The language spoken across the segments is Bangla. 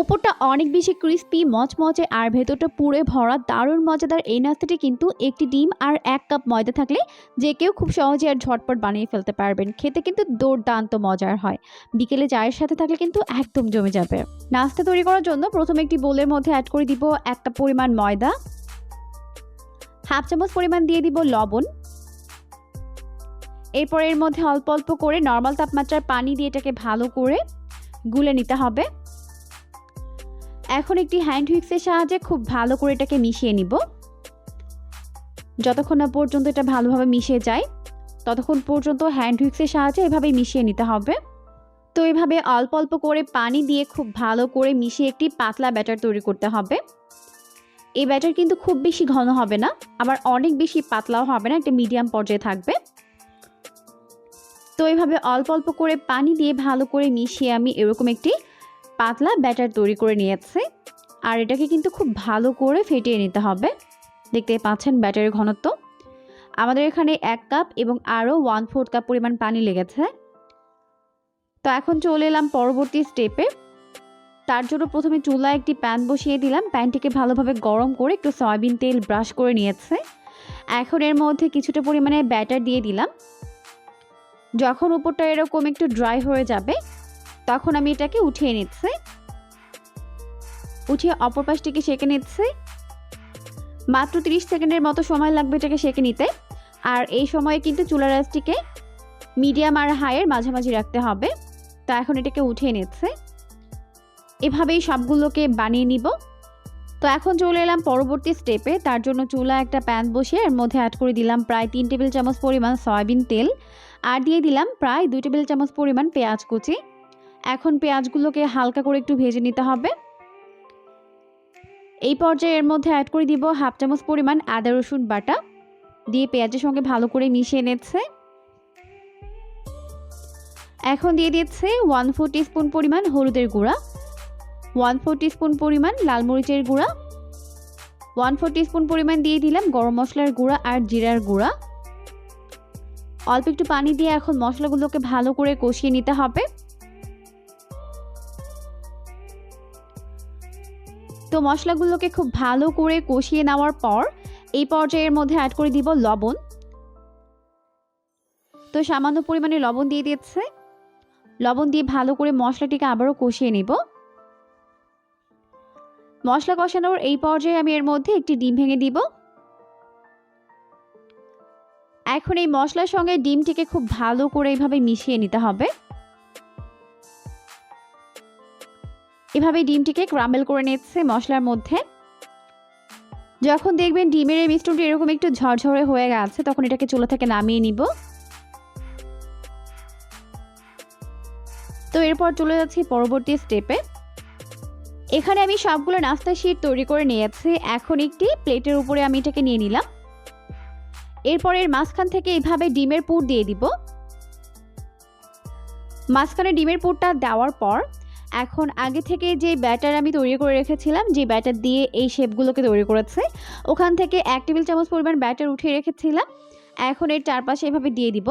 উপরটা অনেক বেশি ক্রিস্পি মচমচে, আর ভেতরটা পুরে ভরা, দারুণ মজাদার এই নাস্তাটি কিন্তু একটি ডিম আর এক কাপ ময়দা থাকলে যে কেউ খুব সহজে আর ঝটপট বানিয়ে ফেলতে পারবেন। খেতে কিন্তু দুর্দান্ত মজার হয়। বিকেলে চায়ের সাথে থাকলে কিন্তু একদম জমে যাবে। নাস্তা তৈরি করার জন্য প্রথমে একটি বোলের মধ্যে অ্যাড করে দিব একটা পরিমাণ ময়দা, হাফ চামচ পরিমাণ দিয়ে দিব লবণ। এরপর এর মধ্যে অল্প অল্প করে নর্মাল তাপমাত্রার পানি দিয়ে এটাকে ভালো করে গুলে নিতে হবে। এখন একটি হ্যান্ড হুইক্সের সাহায্যে খুব ভালো করে এটাকে মিশিয়ে নিব। যতক্ষণ না পর্যন্ত এটা ভালোভাবে মিশে যায়, ততক্ষণ পর্যন্ত হ্যান্ড হুইক্সের সাহায্যে এভাবে মিশিয়ে নিতে হবে। তো এভাবে অল্প অল্প করে পানি দিয়ে খুব ভালো করে মিশিয়ে একটি পাতলা ব্যাটার তৈরি করতে হবে। এই ব্যাটার কিন্তু খুব বেশি ঘন হবে না, আবার অনেক বেশি পাতলাও হবে না, একটা মিডিয়াম পর্যায়ে থাকবে। তো এভাবে অল্প অল্প করে পানি দিয়ে ভালো করে মিশিয়ে আমি এরকম একটি পাতলা ব্যাটার তৈরি করে নিয়েছে। আর এটাকে কিন্তু খুব ভালো করে ফেটিয়ে নিতে হবে। দেখতে পাচ্ছেন ব্যাটারের ঘনত্ব। আমাদের এখানে এক কাপ এবং আরও ওয়ান ফোর্থ কাপ পরিমাণ পানি লেগেছে। তো এখন চলে এলাম পরবর্তী স্টেপে তার জন্য প্রথমে চুলায় একটি প্যান বসিয়ে দিলাম। প্যানটিকে ভালোভাবে গরম করে একটু সয়াবিন তেল ব্রাশ করে নিয়েছে। এখন এর মধ্যে কিছুটা পরিমাণে ব্যাটার দিয়ে দিলাম। যখন উপরটা এরকম একটু ড্রাই হয়ে যাবে তখন আমি এটাকে উঠিয়ে নিচ্ছি। উঠিয়ে অপর পাশটিকে সেঁকে নিচ্ছি। মাত্র 30 সেকেন্ডের মতো সময় লাগবে এটাকে সেঁকে নিতে। আর এই সময়ে কিন্তু চুলা রাসটিকে মিডিয়াম আর হাইয়ের মাঝামাঝি রাখতে হবে। তো এখন এটাকে উঠিয়ে নিচ্ছে। এভাবেই সবগুলোকে বানিয়ে নিব। তো এখন চলে এলাম পরবর্তী স্টেপে তার জন্য চুলা একটা প্যান বসিয়ে এর মধ্যে অ্যাড করে দিলাম প্রায় তিন টেবিল চামচ পরিমাণ সয়াবিন তেল। আর দিয়ে দিলাম প্রায় দুই টেবিল চামচ পরিমাণ পেঁয়াজ কুচি। এখন পেঁয়াজগুলোকে হালকা করে একটু ভেজে নিতে হবে। এই পর্যায়ে এর মধ্যে অ্যাড করে দিব হাফ চামচ পরিমাণ আদা, রসুন বাটা দিয়ে পেঁয়াজের সঙ্গে ভালো করে মিশিয়ে নিচ্ছে। এখন দিয়ে দিচ্ছে ওয়ান ফোর স্পুন পরিমাণ হলুদের গুঁড়া ওয়ান ফোর স্পুন পরিমাণ লাল মরিচের গুঁড়া ওয়ান ফোর স্পুন পরিমাণ দিয়ে দিলাম গরম মশলার গুঁড়া আর জিরার গুঁড়া। অল্প একটু পানি দিয়ে এখন মশলাগুলোকে ভালো করে কষিয়ে নিতে হবে। তো মশলাগুলোকে খুব ভালো করে কষিয়ে নেওয়ার পর এই পর্যায়ের মধ্যে অ্যাড করে দিব লবণ। তো সামান্য পরিমাণে লবণ দিয়ে দিচ্ছে। লবণ দিয়ে ভালো করে মশলাটিকে আবারও কষিয়ে নেব। মশলা কষানোর এই পর্যায়ে আমি এর মধ্যে একটি ডিম ভেঙে দিব। এখন এই মশলার সঙ্গে ডিমটিকে খুব ভালো করে এইভাবে মিশিয়ে নিতে হবে। এভাবে ডিমটিকে ক্রাম্বেল করে নিচ্ছে মশলার মধ্যে। যখন দেখবেন ডিমের এই মিশ্রণটি এরকম একটু ঝরঝরে হয়ে গেছে, তখন এটাকে চুলা থেকে নামিয়ে নিব। তো এরপর চলে যাচ্ছি পরবর্তী স্টেপে। এখানে আমি সবগুলো নাস্তা শিট তৈরি করে নিয়েছি। এখন একটি প্লেটের উপরে আমি এটাকে নিয়ে নিলাম। এরপর এর মাঝখান থেকে এইভাবে ডিমের পুর দিয়ে দিব। মাঝখানে ডিমের পুরটা দেওয়ার পর এখন আগে থেকে যে ব্যাটার আমি তৈরি করে রেখেছিলাম যে ব্যাটার দিয়ে এই শেপগুলোকে তৈরি করেছে, ওখান থেকে এক টেবিল চামচ পরিমাণ ব্যাটার উঠিয়ে রেখেছিলাম। এখন এর চারপাশে এভাবে দিয়ে দিব।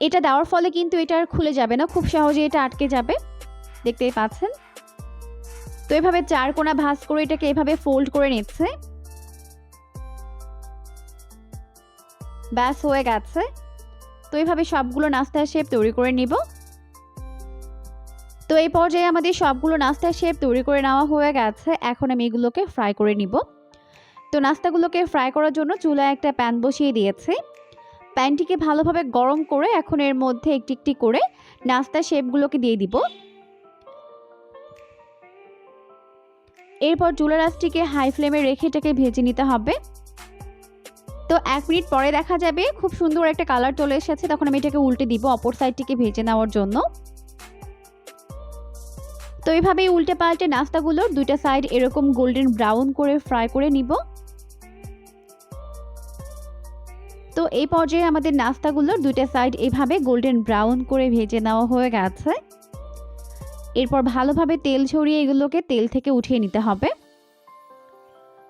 এটা দেওয়ার ফলে কিন্তু এটা আর খুলে যাবে না, খুব সহজে এটা আটকে যাবে। দেখতেই পাচ্ছেন? তো এভাবে চার কোনা ভাঁজ করে এটাকে এভাবে ফোল্ড করে নিচ্ছে। ব্যাস, হয়ে গেছে। তো এভাবে সবগুলো নাস্তার শেপ তৈরি করে নিব। এই পর্যায়ে আমাদের সবগুলো নাস্তার শেপ তৈরি করে নেওয়া হয়ে গেছে। এখন আমি এগুলোকে ফ্রাই করে নিব। তো নাস্তাগুলোকে ফ্রাই করার জন্য চুলায় একটা প্যান বসিয়ে দিয়েছি। প্যানটিকে ভালোভাবে গরম করে এখন এর মধ্যে একটি একটি করে নাস্তার শেপগুলোকে দিয়ে দিব। এরপর চুলা রাসটিকে হাই ফ্লেমে রেখে এটাকে ভেজে নিতে হবে। তো এক মিনিট পরে দেখা যাবে খুব সুন্দর একটা কালার চলে এসেছে। তখন আমি এটাকে উল্টে দিব অপর সাইডটিকে ভেজে নেওয়ার জন্য। তো এইভাবেই উল্টে পাল্টে নাস্তাগুলোর দুইটা সাইড এরকম গোল্ডেন ব্রাউন করে ফ্রাই করে নিব। তো এই পর্যায়ে আমাদের নাস্তাগুলোর দুইটা সাইড এভাবে গোল্ডেন ব্রাউন করে ভেজে নেওয়া হয়ে গেছে। এরপর ভালোভাবে তেল ছড়িয়ে এগুলোকে তেল থেকে উঠিয়ে নিতে হবে।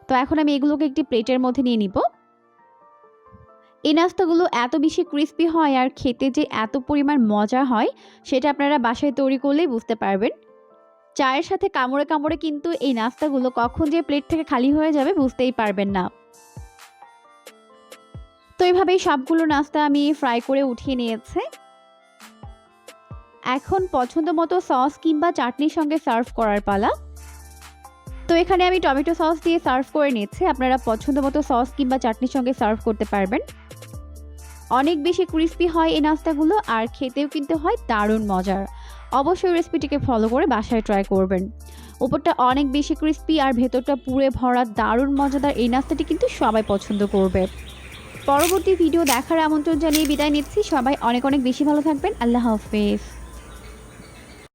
তো এখন আমি এগুলোকে একটি প্লেটের মধ্যে নিয়ে নিব। এই নাস্তাগুলো এত বেশি ক্রিস্পি হয় আর খেতে যে এত পরিমাণ মজা হয়, সেটা আপনারা বাসায় তৈরি করলেই বুঝতে পারবেন। চায়ের সাথে কামড়ে কামড়ে কিন্তু এই নাস্তাগুলো কখন যে প্লেট থেকে খালি হয়ে যাবে বুঝতেই পারবেন না। তো এইভাবেই সবগুলো নাস্তা আমি ফ্রাই করে উঠিয়ে নিয়েছে। এখন পছন্দ মতো সস কিংবা চাটনির সঙ্গে সার্ভ করার পালা। তো এখানে আমি টমেটো সস দিয়ে সার্ভ করে নিচ্ছি আপনারা পছন্দ মতো সস কিংবা চাটনির সঙ্গে সার্ভ করতে পারবেন। অনেক বেশি ক্রিস্পি হয় এই নাস্তাগুলো, আর খেতেও কিন্তু হয় দারুণ মজার। অবশ্যই রেসিপিটিকে ফলো করে বাসায় ট্রাই করবেন। ওপরটা অনেক বেশি ক্রিস্পি আর ভেতরটা পুরে ভরা দারুণ মজাদার এই নাস্তাটি কিন্তু সবাই পছন্দ করবে। পরবর্তী ভিডিও দেখার আমন্ত্রণ জানিয়ে বিদায় নিচ্ছি। সবাই অনেক অনেক বেশি ভালো থাকবেন। আল্লাহ হাফেজ।